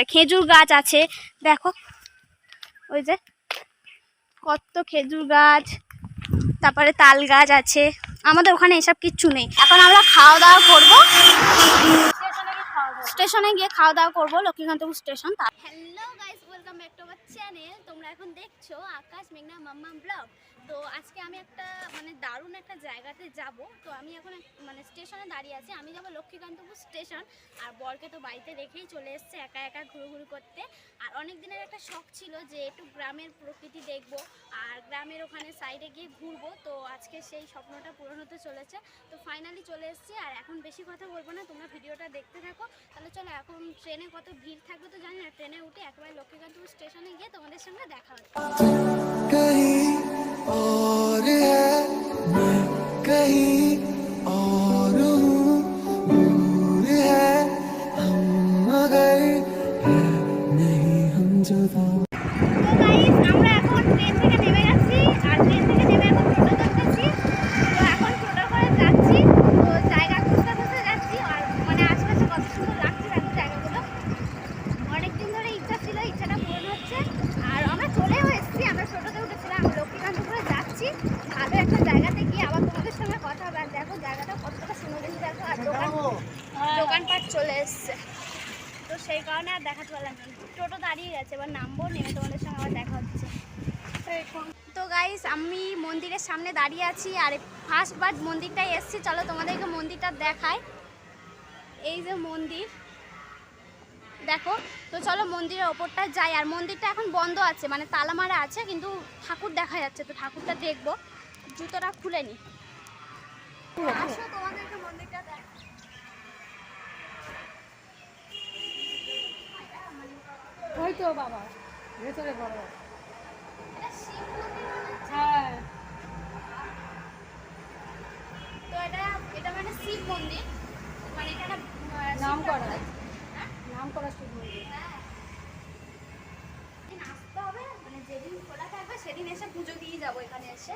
আর খেজুর গাছ আছে। দেখো ওই যে কত খেজুর গাছ তারপরে তাল গাছ আছে। আমাদের ওখানে এসব কিচ্ছু নেই। এখন আমরা খাওয়া দাওয়া করব। স্টেশনে গিয়ে খাওয়া দাওয়া করব। Lakshmikantapur station hello guys welcome back to channel তোমরা এখন দেখছ আকাশ মেঘনা মাম্মা ব্লগ। তো আজকে আমি একটা মানে দারুণ একটা জায়গাতে যাব। তো আমি এখন মানে স্টেশনে দাঁড়িয়ে আছি। আমি যাব লক্ষ্মীকান্তপুর স্টেশন। আর বরকে তো বাড়িতে রেখেই চলে এসেছে একা একা ঘুরুঘুরু করতে। আর অনেক দিনের একটা শখ ছিল যে একটু গ্রামের প্রকৃতি দেখব আর গ্রামের ওখানে সাইডে গিয়ে ঘুরবো। তো আজকে সেই স্বপ্নটা পূরণ হতে চলেছে। তো ফাইনালি চলে এসেছি। আর এখন বেশি কথা বলব না। তোমরা ভিডিওটা দেখতে থাকো। তাহলে চলো, এখন ট্রেনে কত ভিড় থাকবে তো জানি না। ট্রেনে উঠে একেবারে লক্ষ্মীকান্তপুর স্টেশনে গিয়ে তোমাদের সঙ্গে দেখা হচ্ছে। টোটো দাঁড়িয়ে গেছে, এবার নামবো, নেমে তোমাদের সঙ্গে আবার দেখা হচ্ছে। তো গাইস আমি মন্দিরের সামনে দাঁড়িয়ে আছি, আর ফার্স্ট বার মন্দিরটাই এসছি। চলো তোমাদেরকে মন্দিরটা দেখায় এই যে মন্দির, দেখো। তো চলো মন্দিরের ওপরটা যাই, আর মন্দিরটা এখন বন্ধ আছে মানে তালা মারা আছে, কিন্তু ঠাকুর দেখা যাচ্ছে, তো ঠাকুরটা দেখব। জুতোটা খুলে নি। আসো তোমাদেরকে মন্দিরটা দেখ ওই তো বাবা ভেতরে বড়। হ্যাঁ তো এটা এটা মানে শিব মন্দির মানে এখানে নাম করা। হ্যাঁ? নাম করা শিব মন্দির হ্যাঁ। আসতে হবে মানে যেদিন খোলা থাকবে সেদিন এসে পুজো দিয়ে যাব এখানে এসে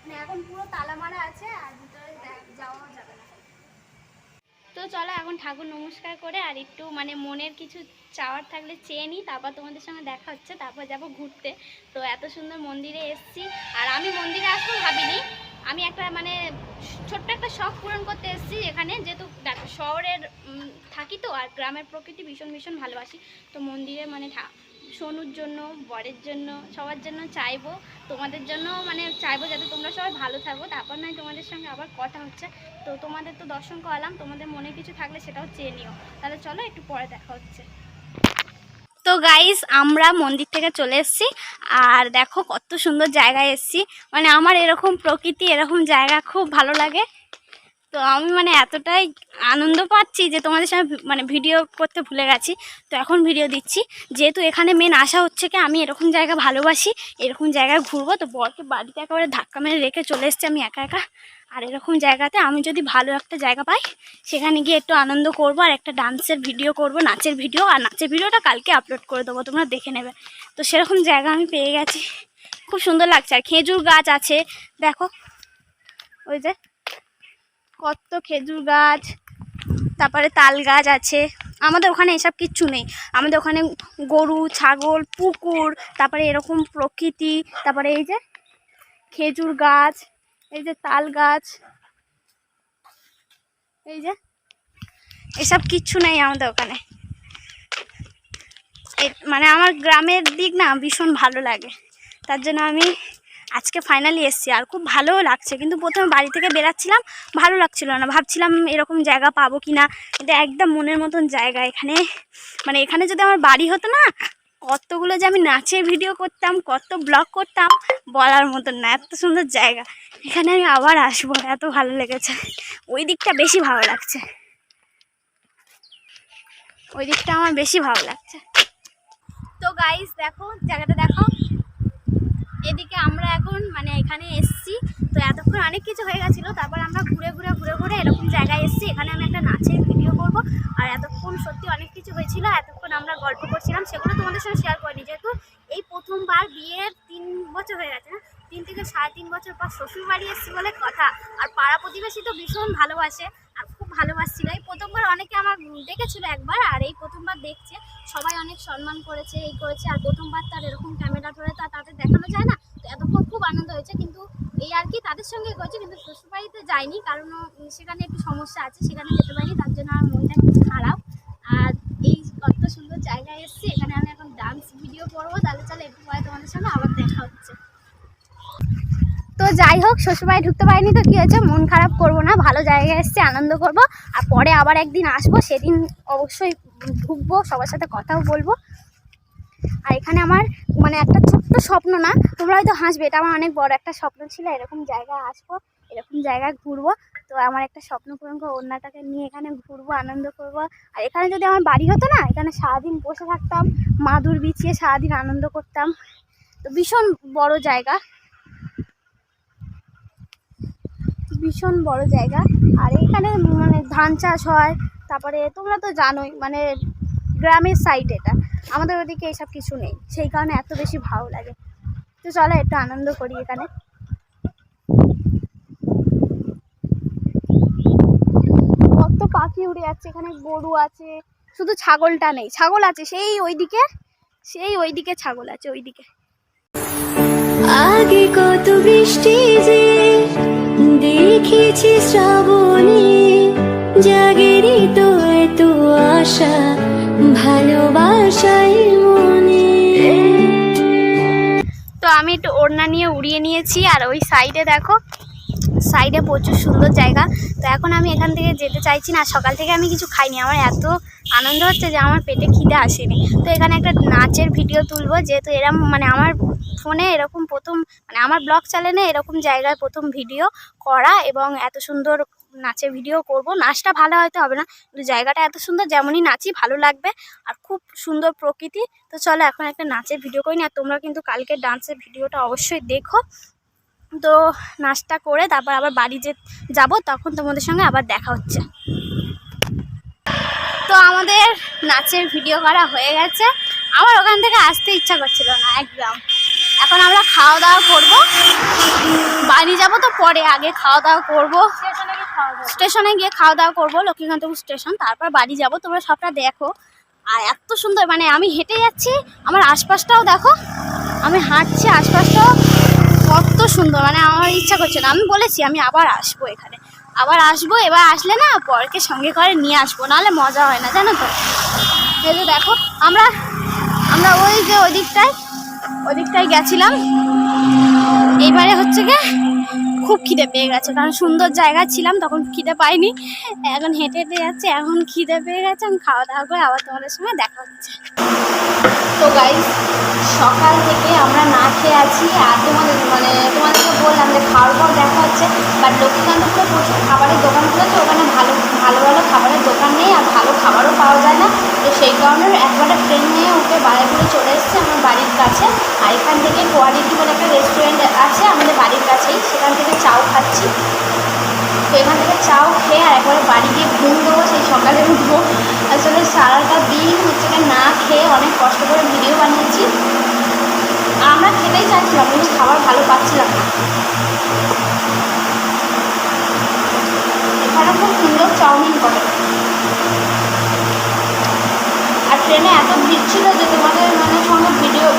মানে এখন পুরো তালা মারা আছে আর ভিতরে যাওয়া তো চলো এখন ঠাকুর নমস্কার করে আর একটু মানে মনের কিছু চাওয়ার থাকলে চেয়ে নিই, তারপর তোমাদের সঙ্গে দেখা হচ্ছে, তারপর যাব ঘুরতে। তো এত সুন্দর মন্দিরে এসেছি, আর আমি মন্দিরে আসব ভাবিনি। আমি একটা মানে ছোট্ট একটা শখ পূরণ করতে এসেছি এখানে, যেহেতু শহরের থাকি তো, আর গ্রামের প্রকৃতি ভীষণ ভীষণ ভালোবাসি। তো মন্দিরে মানে সোনুর জন্য, বরের জন্য, সবার জন্য চাইব। তোমাদের জন্য মানে চাইব যাতে তোমরা সবাই ভালো থাকো। তারপর নয় তোমাদের সঙ্গে আবার কথা হচ্ছে। তো তোমাদের তো দর্শন করালাম, তোমাদের মনে কিছু থাকলে সেটাও চেয়ে নিও। তাহলে চলো একটু পরে দেখা হচ্ছে। তো গাইস আমরা মন্দির থেকে চলে এসেছি। আর দেখো কত সুন্দর জায়গায় এসেছি। মানে আমার এরকম প্রকৃতি, এরকম জায়গা খুব ভালো লাগে। তো আমি মানে এতটাই আনন্দ পাচ্ছি যে তোমাদের সঙ্গে মানে ভিডিও করতে ভুলে গেছি। তো এখন ভিডিও দিচ্ছি। যেহেতু এখানে মেন আশা হচ্ছে কি, আমি এরকম জায়গা ভালোবাসি, এরকম জায়গায় ঘুরবো। তো বরকে বাড়িতে একেবারে ধাক্কা মেরে রেখে চলে এসেছি আমি একা একা। আর এরকম জায়গাতে আমি যদি ভালো একটা জায়গা পাই, সেখানে গিয়ে একটু আনন্দ করব আর একটা ডান্সের ভিডিও করব, নাচের ভিডিও আর নাচের ভিডিওটা কালকে আপলোড করে দেবো, তোমরা দেখে নেবে। তো সেরকম জায়গা আমি পেয়ে গেছি। খুব সুন্দর লাগছে। আর খেজুর গাছ আছে, দেখো। ওই যে কত খেজুর গাছ, তারপরে তাল গাছ আছে। আমাদের ওখানে এসব কিচ্ছু নেই। আমাদের ওখানে গরু, ছাগল, পুকুর, তারপরে এরকম প্রকৃতি, তারপরে এই যে খেজুর গাছ, এই যে তাল গাছ, এই যে এসব কিচ্ছু নেই আমাদের ওখানে। মানে আমার গ্রামের দিক না ভীষণ ভালো লাগে। তার জন্য আমি আজকে ফাইনালি এসেছি আর খুব ভালোও লাগছে। কিন্তু প্রথমে বাড়ি থেকে বেরাচ্ছিলাম, ভালো লাগছিল না। ভাবছিলাম এরকম জায়গা পাবো কি না এটা একদম মনের মতন জায়গা এখানে। মানে এখানে যদি আমার বাড়ি হতো না, কতগুলো যে আমি নাচের ভিডিও করতাম, কত ব্লগ করতাম, বলার মতন না। এত সুন্দর জায়গা। এখানে আমি আবার আসব, এত ভালো লেগেছে। ওই দিকটা বেশি ভালো লাগছে। ওই দিকটা আমার বেশি ভালো লাগছে। তো গাইস দেখো, জায়গাটা দেখো এদিকে আমরা এখন মানে এখানে এসছি। তো এতক্ষণ অনেক কিছু হয়ে গেছিল। তারপর আমরা ঘুরে ঘুরে ঘুরে ঘুরে এরকম জায়গায় এসছি। এখানে আমি একটা নাচের ভিডিও করব। আর এতক্ষণ সত্যি অনেক কিছু হয়েছিল। এতক্ষণ আমরা গল্প করছিলাম। সেগুলো তোমাদের সঙ্গে শেয়ার করিনি। যেহেতু এই প্রথমবার বিয়ের তিন বছর হয়ে গেছে না? তিন থেকে সাড়ে তিন বছর পর শ্বশুর বাড়ি এসেছি বলে কথা। আর পাড়া প্রতিবেশী তো ভীষণ ভালোবাসে আর খুব ভালোবাসছিল। এই প্রথমবার অনেকে আমার দেখেছিল একবার আর এই প্রথমবার দেখছে। সবাই অনেক সম্মান করেছে, এই করেছে। আর প্রথমবার তার এরকম ক্যামেরা ধরে তা তাদের দেখানো যায় না? এতক্ষণ খুব আনন্দ হয়েছে, কিন্তু এই আর কি তাদের সঙ্গে করেছে কিন্তু শ্বশুরবাড়িতে যায়নি, কারণ সেখানে একটু সমস্যা আছে, সেখানে যেতে পারিনি, তার জন্য আমার মনটা একটু খারাপ। আর এই কত সুন্দর জায়গায় এসেছি, এখানে আমি এখন ডান্স ভিডিও করব, তাহলে চলে একটু পরে তোমাদের সঙ্গে আবার দেখা হচ্ছে। তো যাই হোক শ্বশুরবাড়ি ঢুকতে পারিনি তো, কী হয়েছে? মন খারাপ করব না, ভালো জায়গায় এসেছি, আনন্দ করব। আর পরে আবার একদিন আসব, সেদিন অবশ্যই ঢুকবো, সবার সাথে কথাও বলব। আর এখানে আমার মানে একটা ছোট্ট স্বপ্ন না, তোমরা হয়তো হাসবে, এটা আমার অনেক বড় একটা স্বপ্ন ছিল, এরকম জায়গায় আসব, এরকম জায়গায় ঘুরবো, তো আমার একটা স্বপ্ন পূরণ করে অন্যটাকে নিয়ে এখানে ঘুরবো, আনন্দ করব। আর এখানে যদি আমার বাড়ি হতো না, এখানে সারাদিন বসে থাকতাম, মাদুর বিছিয়ে সারাদিন আনন্দ করতাম, তো ভীষণ বড় জায়গা। ভীষণ বড় জায়গা। আর এখানে মানে ধান চাষ হয়, তারপরে তোমরা তো জানোই মানে গ্রামের সাইড এটা। আমাদের ওদিকে এইসব কিছু নেই। সেই কারণে এত বেশি ভালো লাগে। তো চলো একটু আনন্দ করি এখানে। কত পাখি উড়ে যাচ্ছে, এখানে গরু আছে। শুধু ছাগলটা নেই, ছাগল আছে। সেই ওইদিকে সেই ওইদিকে ছাগল আছে, ওইদিকে। আগে কত বৃষ্টি যে দেখেছি শ্রাবণে জাগেরি তো এত আশা। ভালোবাসাই তো আমি একটু ওড়না নিয়ে উড়িয়ে নিয়েছি, আর ওই সাইডে দেখো, সাইডে প্রচুর সুন্দর জায়গা। তো এখন আমি এখান থেকে যেতে চাইছি না, সকাল থেকে আমি কিছু খাইনি। আমার এত আনন্দ হচ্ছে যে আমার পেটে খিদে আসেনি। তো এখানে একটা নাচের ভিডিও তুলবো, যেহেতু এরম মানে আমার ফোনে এরকম প্রথম মানে আমার ব্লগ চ্যানেলে এরকম জায়গায় প্রথম ভিডিও করা এবং এত সুন্দর নাচের ভিডিও করব। নাচটা ভালো হয়তো হবে না, কিন্তু জায়গাটা এত সুন্দর যেমনই নাচি, ভালো লাগবে আর খুব সুন্দর প্রকৃতি। তো চলো এখন একটা নাচের ভিডিও করি না, তোমরা কিন্তু কালকে ডান্সের ভিডিওটা অবশ্যই দেখো। তো নাচটা করে তারপর আবার বাড়ি যে যাব, তখন তোমাদের সঙ্গে আবার দেখা হচ্ছে। তো আমাদের নাচের ভিডিও করা হয়ে গেছে। আমার ওখান থেকে আসতে ইচ্ছা করছিল না, একদম। এখন আমরা খাওয়া দাওয়া করব। বাড়ি যাব তো পরে আগে খাওয়া দাওয়া করব। স্টেশনে গিয়ে খাওয়া দাওয়া। করব লক্ষ্মীকান্তপুর স্টেশন তারপর বাড়ি যাব তোমরা সবটা দেখো। আর এত সুন্দর মানে আমি হেঁটে যাচ্ছি আমার আশপাশটাও দেখো। আমি হাঁটছি আশপাশটাও কত সুন্দর মানে আমার ইচ্ছা করছে না। আমি বলেছি আমি আবার আসব এখানে। আবার আসব এবার আসলে না পরকে সঙ্গে করে নিয়ে আসব নাহলে মজা হয় না জানো তো? এই যে দেখো আমরা আমরা ওই যে ওই দিকটায় ওই দিকটায় গেছিলাম। এইবারে হচ্ছে গিয়ে খুব খিদে পেয়ে গেছে, কারণ সুন্দর জায়গা ছিলাম, তখন খিদে পাইনি। এখন হেঁটে হেঁটে যাচ্ছে, এখন খিদে পেয়ে গেছে আমি খাওয়া দাওয়া করে আবার তোমাদের সঙ্গে দেখা হচ্ছে। তো গাইজ সকাল থেকে আমরা না খেয়ে আছি, আর তোমাদের মানে তোমাদেরকে বললাম যে খাওয়ার পর দেখা হচ্ছে বাট লক্ষ্মীকান্তপুরে প্রচুর খাবারের দোকান খুলেছে, ওখানে ভালো ভালো ভালো খাবারের দোকান নেই পাওয়া যায় না। তো সেই কারণে একবারে ট্রেন নিয়ে উঠে বারাইপুরে চলে এসেছে আমার বাড়ির কাছে। আর এখান থেকে কোয়ালিটি বলে একটা রেস্টুরেন্ট আছে আমাদের বাড়ির কাছেই। সেখান থেকে চাও খাচ্ছি। তো এখান থেকে চাও খেয়ে আর একবারে বাড়ি গিয়ে ঘুম দেবো সেই সকালে উঠবো। আসলে সারাটা দিন হচ্ছে না খেয়ে অনেক কষ্ট করে ভিডিও বানিয়েছি। আমরা খেতেই চাইছিলাম, কিন্তু খাবার ভালো পাচ্ছিলাম না। এখানে খুব সুন্দর চাউমিন করে আর ট্রেনে এত ভিড় ছিল যে তোমাদের মানে সঙ্গে ভিডিও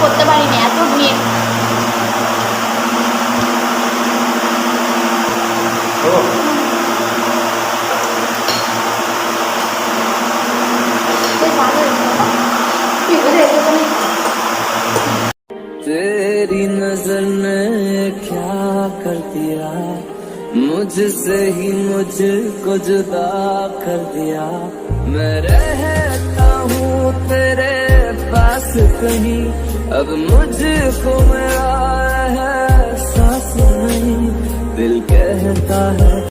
করতে পারিনি এত ভিড় বেশ ভালো হয়েছে तेरी नजर ने क्या कर दिया मुझसे ही मुझको जुदा कर दिया। मैं रहता हूँ तेरे पास कहीं। अब मुझको मेरा है सांस नहीं। दिल कहता है